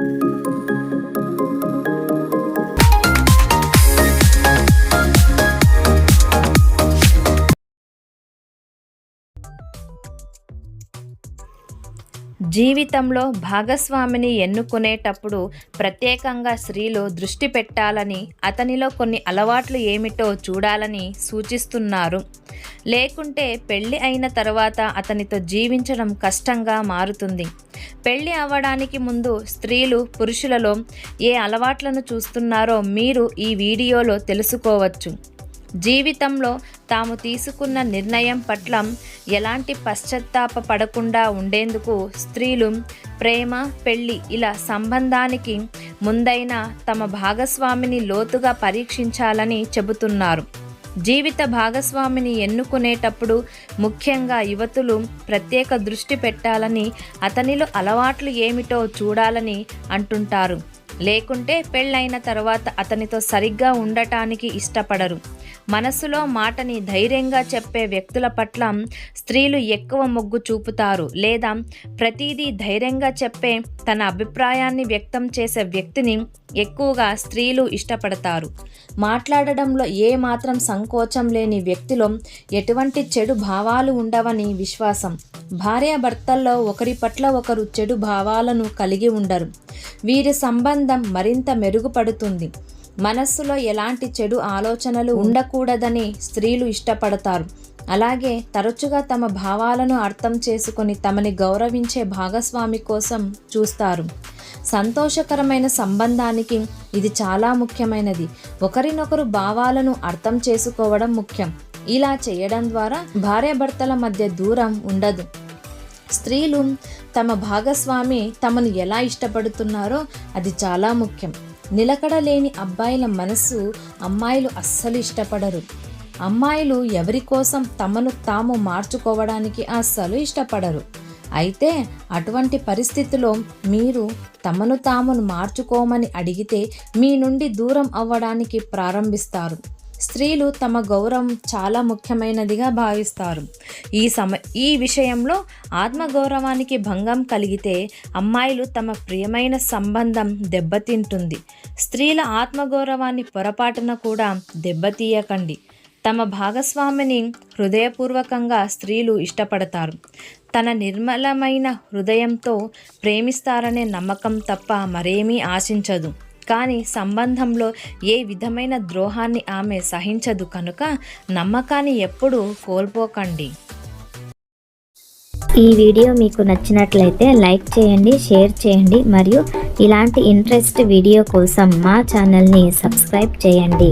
జీవితంలో భాగస్వామిని ఎన్నుకునేటప్పుడు ప్రత్యేకంగా స్త్రీలు దృష్టి పెట్టాలని అతనిలో కొన్ని అలవాట్లు ఏమిటో చూడాలని సూచిస్తున్నారు. లేకుంటే పెళ్ళి అయిన తర్వాత అతనితో జీవించడం కష్టంగా మారుతుంది. పెళ్ళి అవ్వడానికి ముందు స్త్రీలు పురుషులలో ఏ అలవాట్లను చూస్తున్నారో మీరు ఈ వీడియోలో తెలుసుకోవచ్చు. జీవితంలో తాము తీసుకున్న నిర్ణయం పట్ల ఎలాంటి పశ్చాత్తాప పడకుండా ఉండేందుకు స్త్రీలు ప్రేమ పెళ్ళి ఇలా సంబంధానికి ముందైనా తమ భాగస్వామిని లోతుగా పరీక్షించాలని చెబుతున్నారు. జీవిత భాగస్వామిని ఎన్నుకునేటప్పుడు ముఖ్యంగా యువతులు ప్రత్యేక దృష్టి పెట్టాలని అతనిలో అలవాట్లు ఏమిటో చూడాలని అంటుంటారు. లేకుంటే పెళ్ళైన తర్వాత అతనితో సరిగ్గా ఉండటానికి ఇష్టపడరు. మనసులో మాటని ధైర్యంగా చెప్పే వ్యక్తుల పట్ల స్త్రీలు ఎక్కువ మొగ్గు చూపుతారు. లేదా ప్రతిదీ ధైర్యంగా చెప్పే తన అభిప్రాయాన్ని వ్యక్తం చేసే వ్యక్తిని ఎక్కువగా స్త్రీలు ఇష్టపడతారు. మాట్లాడడంలో ఏ మాత్రం సంకోచం లేని వ్యక్తిలో ఎటువంటి చెడు భావాలు ఉండవని విశ్వాసం. భార్యాభర్తల్లో ఒకరి పట్ల ఒకరు చెడు భావాలను కలిగి ఉండరు. వీరి సంబంధం మరింత మెరుగుపడుతుంది. మనస్సులో ఎలాంటి చెడు ఆలోచనలు ఉండకూడదని స్త్రీలు ఇష్టపడతారు. అలాగే తరచుగా తమ భావాలను అర్థం చేసుకొని తమని గౌరవించే భాగస్వామి కోసం చూస్తారు. సంతోషకరమైన సంబంధానికి ఇది చాలా ముఖ్యమైనది. ఒకరినొకరు భావాలను అర్థం చేసుకోవడం ముఖ్యం. ఇలా చేయడం ద్వారా భార్యాభర్తల మధ్య దూరం ఉండదు. స్త్రీలు తమ భాగస్వామి తమను ఎలా ఇష్టపడుతున్నారో అది చాలా ముఖ్యం. నిలకడ లేని అబ్బాయిల మనసు అమ్మాయిలు అస్సలు ఇష్టపడరు. అమ్మాయిలు ఎవరి కోసం తమను తాము మార్చుకోవడానికి అస్సలు ఇష్టపడరు. అయితే అటువంటి పరిస్థితిలో మీరు తమను తామును మార్చుకోమని అడిగితే మీ నుండి దూరం అవ్వడానికి ప్రారంభిస్తారు. స్త్రీలు తమ గౌరవం చాలా ముఖ్యమైనదిగా భావిస్తారు. ఈ సమ ఈ విషయంలో ఆత్మగౌరవానికి భంగం కలిగితే అమ్మాయిలు తమ ప్రియమైన సంబంధం దెబ్బతింటుంది. స్త్రీల ఆత్మగౌరవాన్ని పొరపాటున కూడా దెబ్బతీయకండి. తమ భాగస్వామిని హృదయపూర్వకంగా స్త్రీలు ఇష్టపడతారు. తన నిర్మలమైన హృదయంతో ప్రేమిస్తారనే నమ్మకం తప్ప మరేమీ ఆశించదు. కానీ సంబంధంలో ఏ విధమైన ద్రోహాన్ని ఆమె సహించదు కనుక నమ్మకాన్ని ఎప్పుడూ కోల్పోకండి. ఈ వీడియో మీకు నచ్చినట్లయితే లైక్ చేయండి షేర్ చేయండి మరియు ఇలాంటి ఇంట్రెస్ట్ వీడియో కోసం మా ఛానల్ని సబ్స్క్రైబ్ చేయండి.